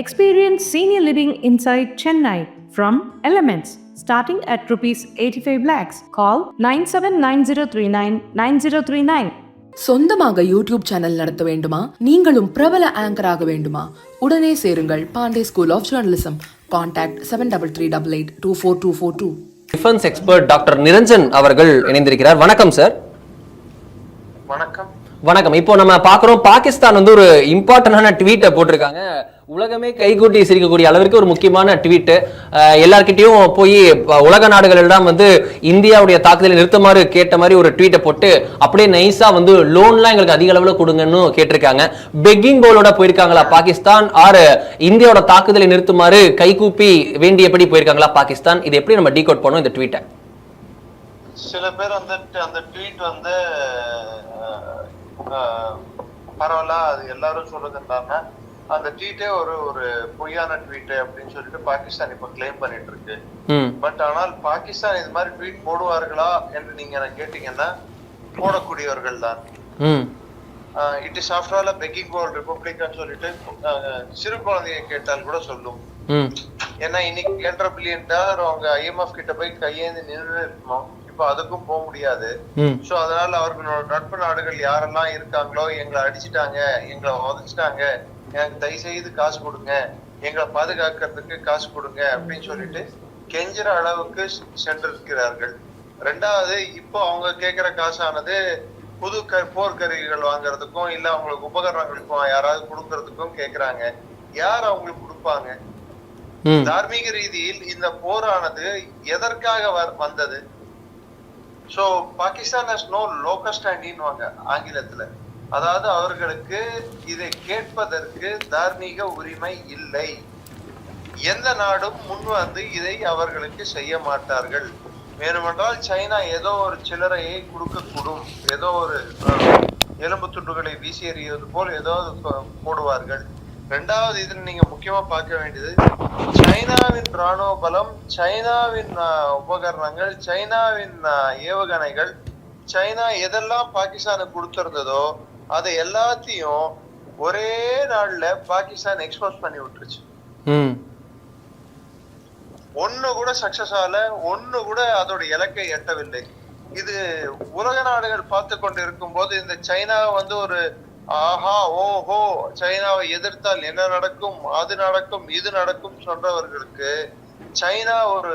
Experience senior living inside Chennai from Elements starting at rupees 85 lakhs. Call 979039 9039. சொந்தமாக YouTube channel நடத்த வேண்டுமா? நீங்களும் பிரபல ஆங்கராக வேண்டுமா? உடனே சேருங்கள் Pandey school of journalism contact seven double three double eight two four two four two defence expert doctor Niranjan அவர்கள் இணைந்திருக்கிறார். வணக்கம் சார் வணக்கம். வணக்கம். இப்போ நம்ம பார்க்குறோம் பாகிஸ்தான் வந்து ஒரு இம்பார்ட்டன்டான ட்வீட்டை போட்டிருக்காங்க. உலகமே கைகூட்டி சிரிக்கக்கூடிய அளவிற்கு ஒரு முக்கியமான ட்வீட் எல்லார்கிட்டயும் போய் உலக நாடுகளெல்லாம் வந்து இந்தியாவுடைய தாக்குதலை நிறுத்துமாறு கேட்ட மாதிரி ஒரு ட்வீட்டை போட்டு அப்படியே நைஸா வந்து லோன்லாம் எங்களுக்கு அதிக அளவில் கொடுங்கன்னு கேட்டிருக்காங்க. பெக்கிங் போலோட போயிருக்காங்களா? பாகிஸ்தான் ஆறு இந்தியாவோட தாக்குதலை நிறுத்துமாறு கைகூப்பி வேண்டியபடி போயிருக்காங்களா? பாகிஸ்தான். இது எப்படி நம்ம டீகோட் பண்ணோம் இந்த ட்வீட்டை சில பேர் வந்துட்டு அந்த ட்வீட் வந்து பரவாயில்ல அது எல்லாரும் சொல்றது என்னன்னா அந்த ட்வீட்டே ஒரு ஒரு பொய்யான ட்வீட் அப்படின்னு சொல்லிட்டு பாகிஸ்தான் இப்ப கிளைம் பண்ணிட்டு இருக்கு பட் ஆனால் பாகிஸ்தான் இது மாதிரி ட்வீட் போடுவார்களா என்று நீங்க எனக்கு கேட்டீங்கன்னா போடக்கூடியவர்கள் தான் it is after all begging போல் ரிப்பப்ளிக்னு சொல்லிட்டு சிறு குழந்தையை கேட்டால் கூட சொல்லும். ஏன்னா இன்னைக்கு ஏழரை பில்லியன் டாலர் அவங்க ஐஎம்எஃப் கிட்ட போய் கையேந்தி நின்று இருக்கணும். இப்ப அதுக்கும் போக முடியாது. சோ அதனால அவர்களோட நட்பு நாடுகள் யாரெல்லாம் இருக்காங்களோ எங்களை அடிச்சிட்டாங்க எங்களை உதச்சிட்டாங்க எனக்கு தயவு செய்து காசு கொடுங்க எங்களை பாதுகாக்கிறதுக்கு காசு கொடுங்க அப்படின்னு சொல்லிட்டு கெஞ்சுற அளவுக்கு சென்றிருக்கிறார்கள். ரெண்டாவது இப்போ அவங்க கேட்கிற காசானது புது க போர்க்கருவிகள் வாங்குறதுக்கும் இல்ல அவங்களுக்கு உபகரணங்களுக்கும் யாராவது கொடுக்கறதுக்கும் கேக்குறாங்க யார் அவங்களுக்கு கொடுப்பாங்க? தார்மீக ரீதியில் இந்த போரானது எதற்காக வந்தது? So Pakistan has no local ஸ்டாண்டின்வாங்க ஆங்கிலத்துல. அதாவது அவர்களுக்கு இதை கேட்பதற்கு தார்மீக உரிமை இல்லை. எந்த நாடும் முன் வந்து இதை அவர்களுக்கு செய்ய மாட்டார்கள். வேணுமென்றால் சைனா ஏதோ ஒரு சில்லறையை கொடுக்கக்கூடும். ஏதோ ஒரு எலும்பு துண்டுகளை வீசி எறிவது போல் ஏதோ போடுவார்கள். ரெண்டாவது இதில் நீங்க முக்கியமா பார்க்க வேண்டியது சைனாவின் ராணுவ பலம் சைனாவின் உபகரணங்கள் சைனாவின் ஏவுகணைகள் சைனா எதெல்லாம் பாகிஸ்தானுக்கு கொடுத்திருந்ததோ அதை எல்லாத்தையும் ஒரே நாள்ல பாகிஸ்தான் எக்ஸ்போஸ் பண்ணி விட்டுருச்சு. ஒண்ணு கூட சக்சஸ் ஆகல ஒண்ணு கூட அதோட இலக்கை எட்டவில்லை. இது உலக நாடுகள் பார்த்து கொண்டு இருக்கும்போது இந்த சைனா வந்து ஒரு ஆஹா ஓஹோ சைனாவை எதிர்த்தால் என்ன நடக்கும் அது நடக்கும் இது நடக்கும் சொல்றவர்களுக்கு சைனா ஒரு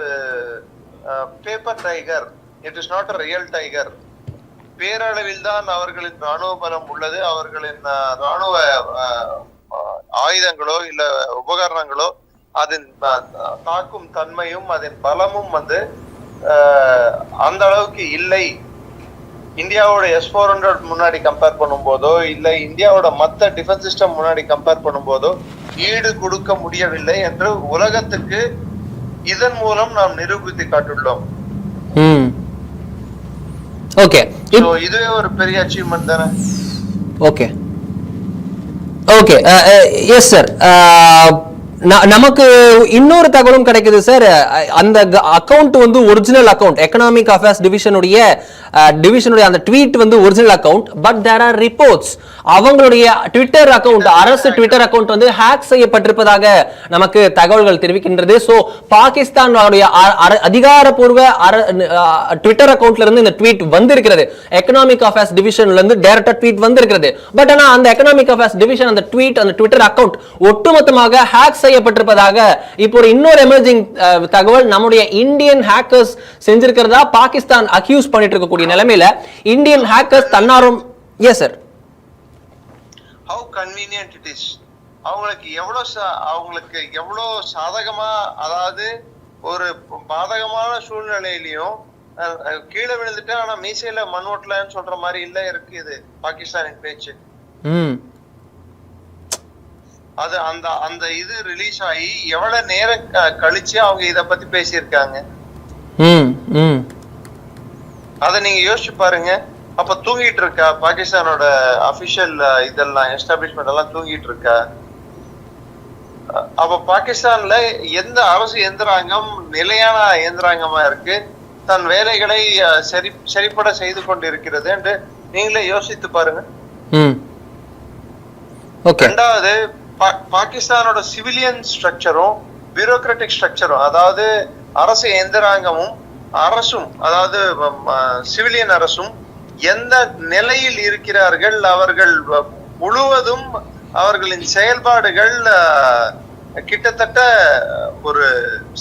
paper tiger it is not a real tiger பேரளவில் தான் அவர்களின் ராணுவ பலம் உள்ளது. அவர்களின் ராணுவ ஆயுதங்களோ இல்ல உபகரணங்களோ அதன் தாக்கும் தன்மையும் அதன் பலமும் வந்து அந்த அளவுக்கு இல்லை. இந்தியாவோட எஸ் ஃபோர் ஹண்ட்ரட் முன்னாடி கம்பேர் பண்ணும்போதோ இல்ல இந்தியாவோட மத்த டிஃபென்ஸ் சிஸ்டம் முன்னாடி கம்பேர் பண்ணும்போதோ ஈடு கொடுக்க முடியவில்லை என்று உலகத்துக்கு இதன் மூலம் நாம் நிரூபித்து காட்டுள்ளோம் ஓகே இதுவே ஒரு பெரிய அச்சீவ்மெண்ட் தானே? ஓகே ஓகே எஸ் சார் நமக்கு இன்னொரு தகவலும் கிடைக்குது சார் அந்த அக்கவுண்ட் வந்து ஒரிஜினல் அக்கவுண்ட் எக்கனாமிக் அஃபேர்ஸ் டிவிஷனுடைய டிவிஷனுடைய அந்த ட்வீட் வந்து original account but there are reports அவங்களுடைய ட்விட்டர் அக்கவுண்ட் அரசு ட்விட்டர் அக்கவுண்ட் வந்து ஹேக் செய்யப்பட்டிருப்பதாக நமக்கு தகவல்கள் தெரிவிக்கின்றது. ஸோ பாகிஸ்தானுடைய அர- அதிகாரப்பூர்வ ட்விட்டர் அக்கவுண்ட்ல இருந்து இந்த ட்வீட் வந்திருக்கிறது. எக்கனாமிக் அஃபேர்ஸ் டிவிஷன்ல இருந்து டைரக்டா ட்வீட் வந்திருக்கிறது. பட் ஆனா அந்த எக்கனாமிக் அஃபேர்ஸ் டிவிஷன் அந்த ட்வீட் அந்த ட்விட்டர் அக்கவுண்ட் ஒட்டுமொத்தமாக ஹேக் செய்யப்பட்டிருப்பதாக இப்போ ஒரு இன்னொரு எமர்ஜிங் தகவல் நம்முடைய இந்தியன் ஹேக்கர்ஸ் செஞ்சிருக்கிறதா பாகிஸ்தான் அக்யூஸ் பண்ணிட்டு இருக்கக்கூடிய நிலைமையில Indian hackers தன்னாரும் yes sir how convenient it is அவங்களுக்கு எவ்வளவு சா- அவங்களுக்கு எவ்வளவு சாதகமா அதாவது ஒரு பாதகமான சூழ்நிலையிலையும் கீழே விழுந்துட்டு ஆனா மீசையில மண் ஓட்டலன்னு சொல்ற மாதிரி இல்ல இருக்கு இது பாகிஸ்தானின் பேச்சு. அது அந்த அந்த இது ரிலீஸ் ஆகி எவ்வளவு நேரம் கழிச்சு அவங்க இத பத்தி பேசியிருக்காங்க? அத நீங்க யோசிச்சு பாருங்க. அப்ப தூங்கிட்டு இருக்கா? பாகிஸ்தானோட அபிஷியல் இதெல்லாம் எஸ்டாப்ளிஷ்மெண்ட் எல்லாம் தூங்கிட்டு இருக்கா? அப்ப பாகிஸ்தான்ல எந்த அரசு எந்திராங்கம் நிலையான இயந்திராங்கமா இருக்கு? தன் வேலைகளை சரி சரிப்பட செய்து கொண்டு இருக்கிறது என்று நீங்களே யோசித்து பாருங்க. ரெண்டாவது பாகிஸ்தானோட சிவிலியன் ஸ்ட்ரக்சரும் பியூரோக்ராட்டிக் ஸ்ட்ரக்சரும் அதாவது அரசு எந்திராங்கமும் அரசும் அதாவது சிவிலியன் அரசும் எந்த நிலையில் இருக்கிறார்கள் அவர்கள் முழுவதும் அவர்களின் செயல்பாடுகள் கிட்டத்தட்ட ஒரு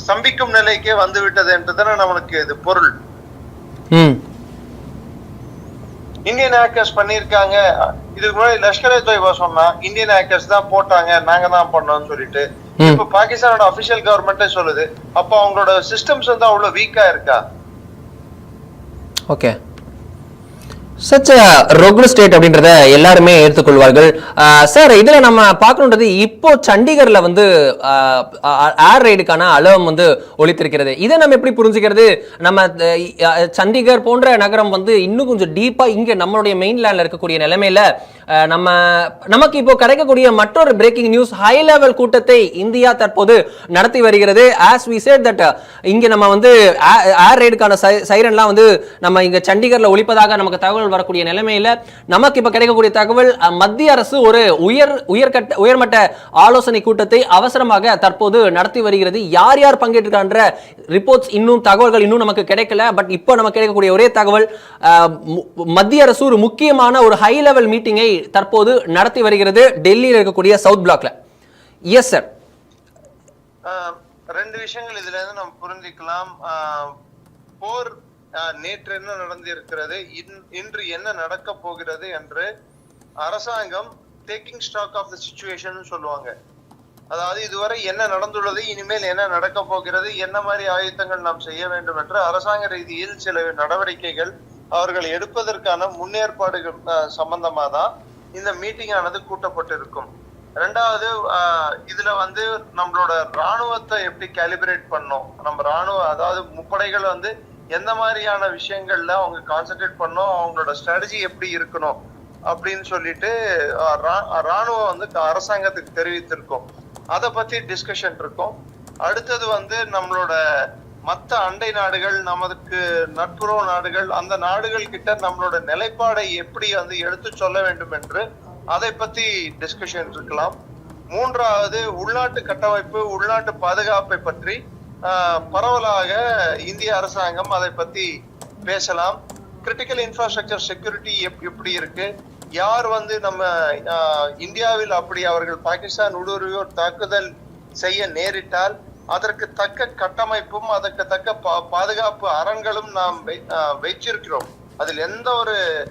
ஸ்தம்பிக்கும் நிலைக்கே வந்து விட்டது என்றுதானே நமக்கு இது பொருள். இந்தியன் ஹேக்கர்ஸ் பண்ணிருக்காங்க இதுக்கு முன்னாடி லஷ்கர் இ தொய்பா சொன்னா இந்தியன் ஹேக்கர்ஸ் தான் போட்டாங்க நாங்க தான் பண்ணோம்னு சொல்லிட்டு. இப்ப பாகிஸ்தானோட அபிஷியல் கவர்மெண்டே சொல்லுது. அப்ப அவங்களோட சிஸ்டம்ஸ் வந்து அவ்வளவு வீக்கா இருக்கா? ஓகே. சச் ரொகுல் ஸ்டேட் அப்படின்றத எல்லாருமே ஏற்றுக்கொள்வார்கள் சார் இதில் நம்ம பார்க்கணுன்றது இப்போ சண்டிகரில் வந்து ஏர் ரைடுக்கான அலவம் வந்து ஒழித்திருக்கிறது இதை நம்ம எப்படி புரிஞ்சுக்கிறது? நம்ம சண்டிகர் போன்ற நகரம் வந்து இன்னும் கொஞ்சம் டீப்பாக இங்கே நம்மளுடைய மெயின்லேண்டில் இருக்கக்கூடிய நிலைமையில் நம்ம நமக்கு இப்போ கிடைக்கக்கூடிய மற்றொரு பிரேக்கிங் நியூஸ் ஹை லெவல் கூட்டத்தை இந்தியா தற்போது நடத்தி வருகிறது. ஆஸ் வி சேட் தட் இங்கே நம்ம வந்து ஏர் ரைடுக்கான சைரன்லாம் வந்து நம்ம இங்கே சண்டிகரில் ஒழிப்பதாக நமக்கு தகவல் வரக்கூடிய நிலைமையில நமக்கு இப்ப கிடைக்கக்கூடிய தகவல் மத்திய அரசு ஒரு உயர் உயர்கட்ட உயர்மட்ட ஆலோசனை கூட்டத்தை அவசரமாக தற்போது நடத்தி வருகிறது. யார் யார் பங்கேற்றுக்கான்ற ரிப்போர்ட்ஸ் இன்னும் தகவல்கள் இன்னும் நமக்கு கிடைக்கல. பட் இப்போ நமக்கு கிடைக்கக்கூடிய ஒரே தகவல் மத்திய அரசு ஒரு முக்கியமான ஒரு ஹை லெவல் மீட்டிங்கை தற்போது நடத்தி வருகிறது டெல்லியில் இருக்கக்கூடிய சவுத் பிளாக்ல. எஸ் சார் ரெண்டு விஷயங்கள் இதுல இருந்து நம்ம புரிஞ்சுக்கலாம். போர் நேற்று என்ன நடந்திருக்கிறது? இன்- இன்று என்ன நடக்க போகிறது என்று அரசாங்கம் taking stock of the situation சொல்லுவாங்க. அதாவது இதுவரை என்ன நடந்துள்ளது இனிமேல் என்ன நடக்க போகிறது என்ன மாதிரி ஆயுத்தங்கள் நாம் செய்ய வேண்டும் என்று அரசாங்க ரீதியில் சில நடவடிக்கைகள் அவர்கள் எடுப்பதற்கான முன்னேற்பாடுகள் சம்பந்தமாக தான் இந்த மீட்டிங் ஆனது கூட்டப்பட்டிருக்கும். ரெண்டாவது ஆஹ் இதுல வந்து நம்மளோட ராணுவத்தை எப்படி கேலிபரேட் பண்ணோம்? நம்ம ராணுவ அதாவது முப்படைகள் வந்து எந்த மாதிரியான விஷயங்கள்ல அவங்க கான்சென்ட்ரேட் பண்ணோம் அவங்களோட ஸ்ட்ராட்டஜி எப்படி இருக்கணும் அப்படின்னு சொல்லிட்டு ராணுவம் வந்து அரசாங்கத்துக்கு தெரிவித்திருக்கோம். அதை பத்தி டிஸ்கஷன் இருக்கும். அடுத்தது வந்து நம்மளோட மற்ற அண்டை நாடுகள் நமக்கு நட்புறவு நாடுகள் அந்த நாடுகள் கிட்ட நம்மளோட நிலைப்பாடை எப்படி வந்து எடுத்து சொல்ல வேண்டும் என்று அதை பத்தி டிஸ்கஷன் இருக்கலாம். மூன்றாவது உள்நாட்டு கட்டமைப்பு உள்நாட்டு பாதுகாப்பை பற்றி பரவலாக இந்திய அரசாங்கம் அதை பத்தி பேசலாம். கிரிட்டிக்கல் இன்ஃப்ராஸ்ட்ரக்சர் செக்யூரிட்டி எப்படி இருக்கு? யார் வந்து நம்ம இந்தியாவில் அப்படி அவர்கள் பாகிஸ்தான் ஊடுருவியோர் தாக்குதல் செய்ய நேரிட்டால் அதற்கு தக்க கட்டமைப்பும் அதற்கு தக்க பாதுகாப்பு அறங்களும் நாம் வை- வைச்சிருக்கிறோம் அதில் எந்த ஒரு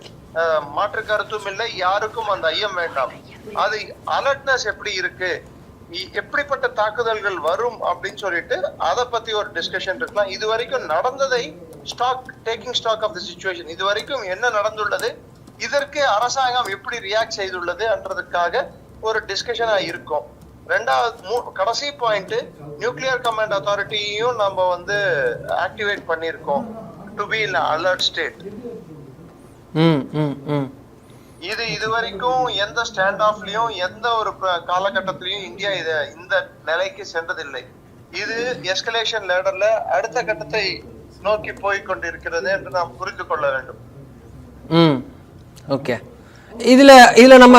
மாற்று கருத்தும் இல்லை. யாருக்கும் அந்த ஐயம் வேண்டாம். அது அலர்ட்னஸ் எப்படி இருக்கு? எப்படிப்பட்ட தாக்குதல்கள் வரும் அப்படின்னு சொல்லிட்டு அதை பத்தி ஒரு டிஸ்கஷன் இருக்கலாம். இது வரைக்கும் நடந்ததை stock taking stock of the situation இது வரைக்கும் என்ன நடந்துள்ளது? இதற்கு அரசாங்கம் எப்படி ரியாக்ட் செய்துள்ளது என்றதுக்காக ஒரு டிஸ்கஷனா இருக்கும். ரெண்டாவது கடைசி பாயிண்ட் நியூக்ளியர் கமாண்ட் அத்தாரிட்டியையும் நம்ம வந்து ஆக்டிவேட் பண்ணியிருக்கோம். To be in alert state hmm hmm hmm. இது இது வரைக்கும் எந்த ஸ்டாண்ட் ஆஃப்லயும் எந்த ஒரு ப- காலகட்டத்திலயும் இந்தியா இத இந்த நிலைக்கு சென்றதில்லை. இது எஸ்கலேஷன் லேடர்ல அடுத்த கட்டத்தை நோக்கி போய் கொண்டிருக்கிறது என்று நாம் புரிந்து கொள்ள வேண்டும். ம். ஓகே. இதுல இதுல நம்ம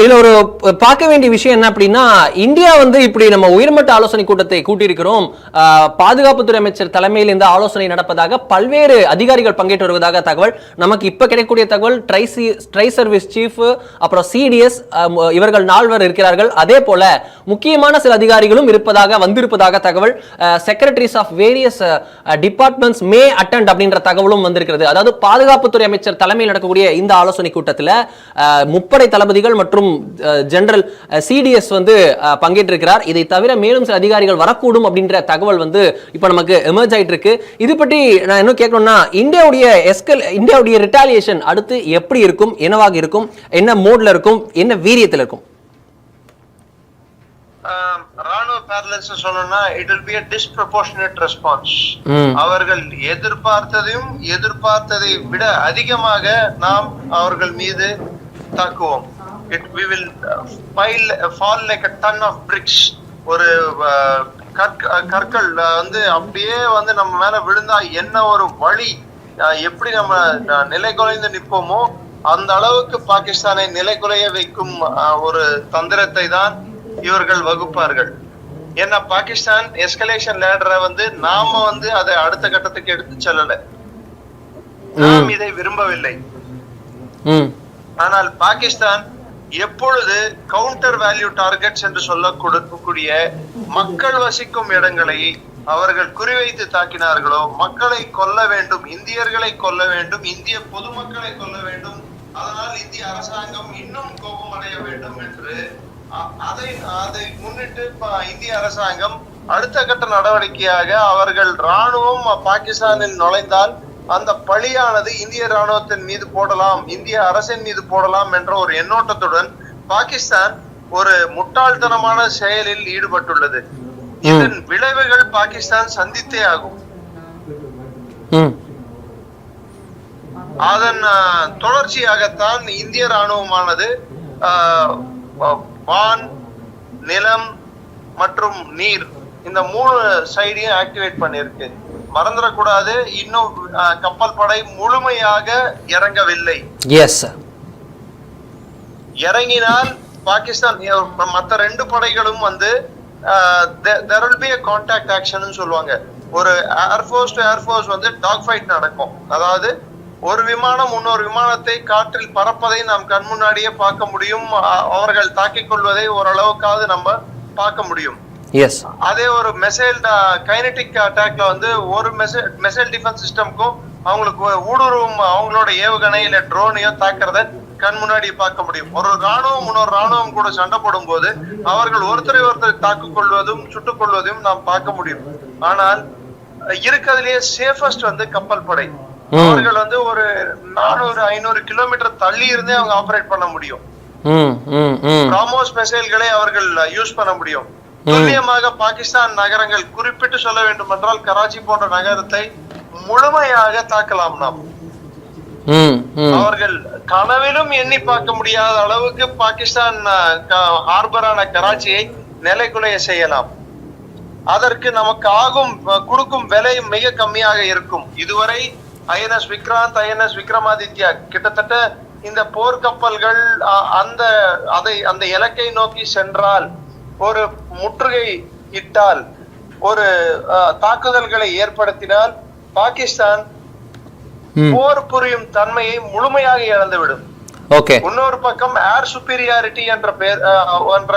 இதுல ஒரு பார்க்க வேண்டிய விஷயம் என்ன அப்படின்னா இந்தியா வந்து இப்படி நம்ம உயர்மட்ட ஆலோசனை கூட்டத்தை கூட்டியிருக்கிறோம். பாதுகாப்புத்துறை அமைச்சர் தலைமையில் இந்த ஆலோசனை நடப்பதாக பல்வேறு அதிகாரிகள் பங்கேற்று வருவதாக தகவல். நமக்கு இப்ப கிடைக்கக்கூடிய தகவல் ட்ரைசி ட்ரை சர்வீஸ் சீஃப் அப்புறம் சிடிஎஸ் இவர்கள் நால்வர் இருக்கிறார்கள். அதே போல முக்கியமான சில அதிகாரிகளும் இருப்பதாக வந்திருப்பதாக தகவல். Secretaries of various departments may attend அப்படின்ற தகவலும் வந்திருக்கிறது. அதாவது பாதுகாப்புத்துறை அமைச்சர் தலைமையில் நடக்கக்கூடிய இந்த ஆலோசனை கூட்டத்தில் முப்படை தளபதிகள் மற்றும் ஜெனரல் சிடிஎஸ் வந்து பங்கேற்றிருக்கிறார். இதை தவிர மேலும் சில அதிகாரிகள் வரக்கூடும் அப்படின்ற தகவல் வந்து இப்போ நமக்கு எமர்ஜ் ஆயிட்டு இருக்கு இது பற்றி நான் இன்னும் கேட்கணும்னா இந்தியாவுடைய எஸ்கல் இந்தியாவுடைய ரிட்டாலியேஷன் அடுத்து எப்படி இருக்கும் என்னவாக இருக்கும் என்ன மோட்ல இருக்கும் என்ன வீரியத்தில் இருக்கும் ஆஹ் ராணுவ பேரலன்ஸ் சொல்லணும்னா it will be a disproportionate response. அவர்கள் எதிர்பார்த்ததையும் எதிர்பார்த்ததை விட அதிகமாக நாம் அவர்கள் மீது தாக்குவோம். It we will pile fall like a ton of bricks. ஒரு ஆஹ், கற்க கற்கள் ஆஹ், வந்து அப்படியே வந்து நம்ம மேல விழுந்தா என்ன ஒரு வழி எப்படி நம்ம நிலை குலைந்து நிற்போமோ அந்த அளவுக்கு பாகிஸ்தானை நிலை குலைய வைக்கும் ஒரு தந்திரத்தை தான் இவர்கள் வகுப்பார்கள். ஏன்னா பாகிஸ்தான் எஸ்கலேஷன் லேடரை வந்து நாம வந்து அதை அடுத்த கட்டத்துக்கு எடுத்து செல்லல. நாம் இதை விரும்பவில்லை. ஆனால் பாகிஸ்தான் எப்பொழுது கவுண்டர் வேல்யூ டார்கெட்ஸ் என்று சொல்லக்கூடிய மக்கள் வசிக்கும் இடங்களை அவர்கள் குறிவைத்து தாக்கினார்களோ மக்களை கொல்ல வேண்டும் இந்தியர்களை கொல்ல வேண்டும் இந்திய பொதுமக்களை கொல்ல வேண்டும் அதனால் இந்திய அரசாங்கம் இன்னும் கோபம் அடைய வேண்டும் என்று அதை அதை முன்னிட்டு இந்திய அரசாங்கம் அடுத்த கட்ட நடவடிக்கையாக அவர்கள் ராணுவம் பாகிஸ்தானில் நுழைந்தால் அந்த பழியானது இந்திய ராணுவத்தின் மீது போடலாம் இந்திய அரசின் மீது போடலாம் என்ற ஒரு எண்ணோட்டத்துடன் பாகிஸ்தான் ஒரு முட்டாள்தனமான செயலில் ஈடுபட்டுள்ளது. இதன் விளைவுகள் பாகிஸ்தான் சந்தித்தே ஆகும். அதன் தொடர்ச்சியாகத்தான் இந்திய ராணுவமானது வான் நிலம் மற்றும் நீர். இந்த மூணு சைடையும் ஆக்டிவேட் பண்ணிருக்கு மறந்துடக்கூடாது. இன்னும் கப்பல் படை முழுமையாக இறங்கவில்லை. எஸ் இறங்கினால் பாகிஸ்தான் மற்ற ரெண்டு படைகளும் வந்து there will be contact action சொல்லுவாங்க. ஒரு air force to air force வந்து டாக் ஃபைட் நடக்கும். அதாவது ஒரு விமானம் இன்னொரு விமானத்தை காற்றில் பறப்பதை நாம் கண் முன்னாடியே பார்க்க முடியும். அவர்கள் தாக்கிக் கொள்வதை ஓரளவுக்காவது நம்ம பார்க்க முடியும். எஸ் அதே ஒரு மெசைல் கைனடிக் அட்டாக்ல வந்து ஒரு மெசைல் மெசைல் டிஃபென்ஸ் சிஸ்டம்க்கும் அவங்களுக்கு ஊடுருவும் அவங்களோட ஏவுகணை இல்ல ட்ரோனையோ தாக்குறத கண் முன்னாடி பார்க்க முடியும். ஒரு ராணுவம் இன்னொரு ராணுவம் கூட சண்டை போடும்போது அவர்கள் ஒருத்தரை ஒருத்தர் தாக்கிக் கொள்வதும் சுட்டுக் கொள்வதையும் நாம் பார்க்க முடியும். ஆனால் இருக்கிறதுலயே சேஃபஸ்ட் வந்து கப்பல் படை. அவர்கள் வந்து ஒரு நானூறு ஐநூறு கிலோமீட்டர் தள்ளி இருந்தே அவங்க ஆபரேட் பண்ண முடியும். ராமோஸ் மிசைல்களை அவர்கள் யூஸ் பண்ண முடியும். துல்லியமாக பாகிஸ்தான் நகரங்கள் குறிப்பிட்டு சொல்ல வேண்டும் என்றால் கராச்சி போன்ற நகரத்தை முழுமையாக தாக்கலாம் நாம். அவர்கள் கனவிலும் எண்ணி பார்க்க முடியாத அளவுக்கு பாகிஸ்தான் ஹார்பரான கராச்சியை நிலைக்குலைய செய்யலாம். அதற்கு நமக்கு ஆகும் கொடுக்கும் விலை மிக கம்மியாக இருக்கும். இதுவரை ஐஎன்எஸ் விக்ராந்த் ஐஎன்எஸ் விக்ரமாதித்யா. கிட்டத்தட்ட இந்த போர்க்கப்பல்கள் அந்த அதை அந்த இலக்கை நோக்கி சென்றால் ஒரு முற்றுகை இட்டால் ஒரு தாக்குதல்களை ஏற்படுத்தினால் பாகிஸ்தான் போர் புரியும் தன்மையை முழுமையாக இழந்துவிடும். ஓகே. இன்னொரு பக்கம் ஏர் சுப்பீரியாரிட்டி என்ற பேர்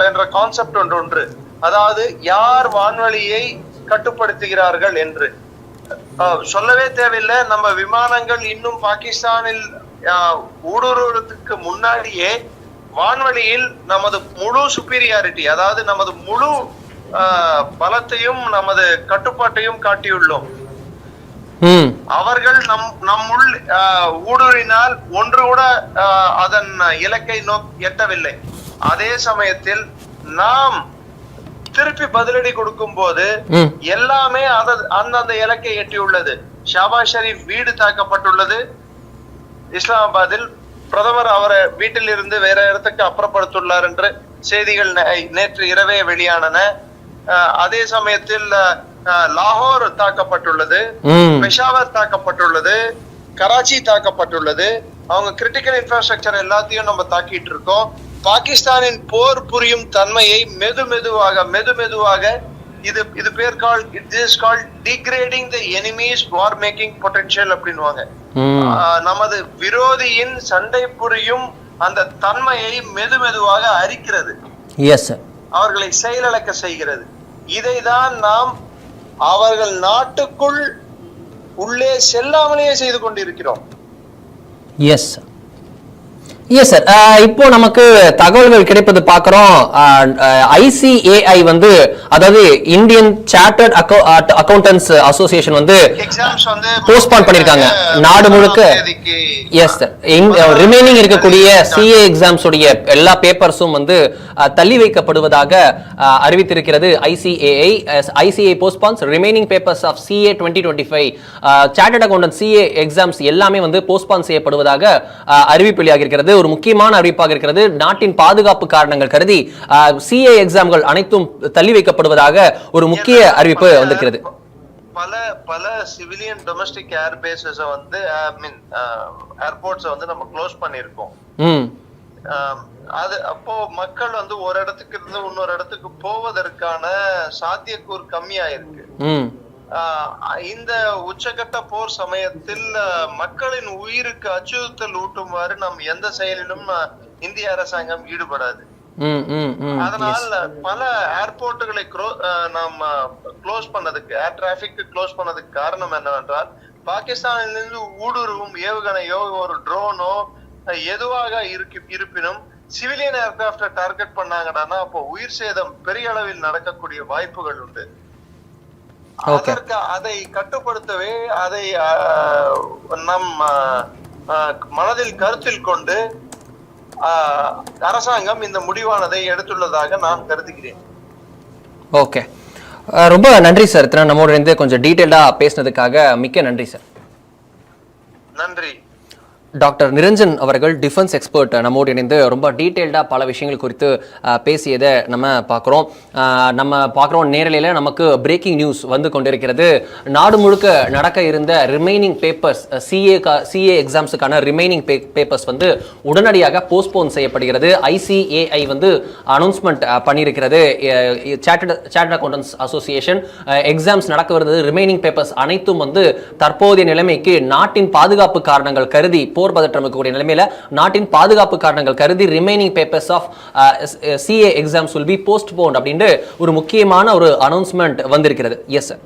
என்ற கான்செப்ட் ஒன்று ஒன்று அதாவது யார் வான்வழியை கட்டுப்படுத்துகிறார்கள் என்று. சொல்லவே தேவையில்லை. நம்ம விமானங்கள் இன்னும் பாகிஸ்தானில் ஊடுருவதற்கு முன்னாடியே வான்வழியில் நமது முழு சுப்பீரியாரிட்டி அதாவது நமது முழு பலத்தையும் நமது கட்டுப்பாட்டையும் காட்டியுள்ளோம். அவர்கள் நம் நம்முள் ஊடுருவினால் ஒன்று கூட அதன் இலக்கை நோக்கி எட்டவில்லை. அதே சமயத்தில் நாம் திருப்பி பதிலடி கொடுக்கும் போது எல்லாமே அந்தந்த இலக்கை எட்டியுள்ளது. ஷாபாஸ் ஷரீப் வீடு தாக்கப்பட்டுள்ளது. இஸ்லாமாபாத்தில் பிரதமர் அவரை வீட்டில் இருந்து வேற இடத்துக்கு அப்புறப்படுத்தியுள்ளார் என்று செய்திகள் நேற்று இரவே வெளியானன. அதே சமயத்தில் லாகோர் தாக்கப்பட்டுள்ளது. பெஷாவர் தாக்கப்பட்டுள்ளது. கராச்சி தாக்கப்பட்டுள்ளது. அவங்க கிரிட்டிக்கல் இன்ஃப்ராஸ்ட்ரக்சர் எல்லாத்தையும் நம்ம தாக்கிட்டு இருக்கோம். பாகிஸ்தானின் போர் புரியும் தன்மையை மெது மெதுவாக மெது மெதுவாக இது இது பேர் call it is call degrading the enemy's war making potential ah நமது விரோதியின் சண்டை புரியும் அந்த தன்மையை மெது மெதுவாக அரிக்கிறது. அவர்களை செயலிழக்க செய்கிறது. இதைதான் நாம் அவர்கள் நாட்டுக்குள் உள்ளே செல்லாமலேயே செய்து கொண்டிருக்கிறோம். எஸ் எஸ் சார் இப்போ நமக்கு தகவல்கள் கிடைப்பது பார்க்குறோம். ஐசிஏஐ வந்து அதாவது இந்தியன் சார்ட்டர்ட் அக்கௌண்டன்ஸ் அசோசியேஷன் வந்து Postpone பண்ணிருக்காங்க. நாடு முழுக்க. எஸ் சார் ரிமைனிங் இருக்கக்கூடிய சிஏ எக்ஸாம்ஸ் உடைய எல்லா பேப்பர்ஸும் வந்து தள்ளி வைக்கப்படுவதாக அறிவித்திருக்கிறது ICAI ICA postpones remaining papers of CA twenty twenty five chartered accountant CA exams எல்லாமே வந்து போஸ்ட்பான் செய்யப்படுவதாக அறிவிப்பு வெளியாகிருக்கிறது ஒரு முக்கியமான அறிவிப்பாக இருக்கிறது. நாட்டின் பாதுகாப்பு காரணங்கள் கருதி சிஏ எக்ஸாம்கள் அனைத்தும் தள்ளி வைக்கப்படுவதாக ஒரு முக்கிய அறிவிப்பு வந்திருக்கிறது. பல பல சிவிலியன் டொமஸ்டிக் ஏர் பேசஸ் வந்து ஐ மீன் ஏர்போர்ட்ஸ் வந்து நம்ம க்ளோஸ் பண்ணியிருக்கோம். அது அப்போ மக்கள் வந்து ஒரு இடத்துக்கு இருந்து இன்னொரு இடத்துக்கு போவதற்கான சாத்தியக்கூறு கம்மியா இருக்கு இந்த உச்சகட்ட போர் சமயத்தில் மக்களின் உயிருக்கு அச்சுறுத்தல் ஊட்டுமாறு நம் எந்த செயலிலும் இந்திய அரசாங்கம் ஈடுபடாது அதனால் பல ஏர்போர்ட்டுகளை நாம் க்ளோஸ் பண்ணதுக்கு ஏர் டிராபிக் க்ளோஸ் பண்ணதுக்கு காரணம் என்னவென்றால் பாகிஸ்தானிலிருந்து ஊடுருவும் ஏவுகணையோ ஒரு ட்ரோனோ எதுவாக இருக்கு இருப்பினும் சிவிலியன் ஏர்கிராப்ட டார்கெட் பண்ணாங்கன்னா அப்போ உயிர் சேதம் பெரிய அளவில் நடக்கக்கூடிய வாய்ப்புகள் உண்டு. அதற்கு அதை கட்டுப்படுத்தவே அதை நம் மனதில் கருத்தில் கொண்டு அரசாங்கம் இந்த முடிவானதை எடுத்துள்ளதாக நான் கருதுகிறேன். ஓகே ரொம்ப நன்றி சார். நம்மோட இருந்து கொஞ்சம் டீட்டெயில்டாக பேசினதுக்காக மிக்க நன்றி சார். நன்றி. டாக்டர் நிரஞ்சன் அவர்கள் டிஃபென்ஸ் எக்ஸ்பர்ட் நம்மோடு இணைந்து ரொம்ப டீட்டெயில்டாக பல விஷயங்கள் குறித்து பேசியதை நம்ம பார்க்குறோம். நம்ம பார்க்குறோம் நேரலையில் நமக்கு பிரேக்கிங் நியூஸ் வந்து கொண்டிருக்கிறது. நாடு முழுக்க நடக்க இருந்த ரிமைனிங் பேப்பர்ஸ் சிஏ சிஏ எக்ஸாம்ஸுக்கான ரிமைனிங் பேப்பர்ஸ் வந்து உடனடியாக போஸ்ட்போன் செய்யப்படுகிறது. ஐசிஏஐ வந்து அனௌன்ஸ்மெண்ட் பண்ணியிருக்கிறது. சேட்டட் சேட்டட் அக்கௌண்டன்ஸ் அசோசியேஷன் எக்ஸாம்ஸ் நடக்க வருது ரிமைனிங் பேப்பர்ஸ் அனைத்தும் வந்து தற்போதைய நிலைமைக்கு நாட்டின் பாதுகாப்பு காரணங்கள் கருதி போ போர் பதற்றம் இருக்கக்கூடிய நிலைமையில நாட்டின் பாதுகாப்பு காரணங்கள் கருதி remaining papers of CA exams will be postpone அப்படின்ட்டு ஒரு முக்கியமான ஒரு அனௌன்ஸ்மெண்ட் வந்திருக்கிறது. Yes sir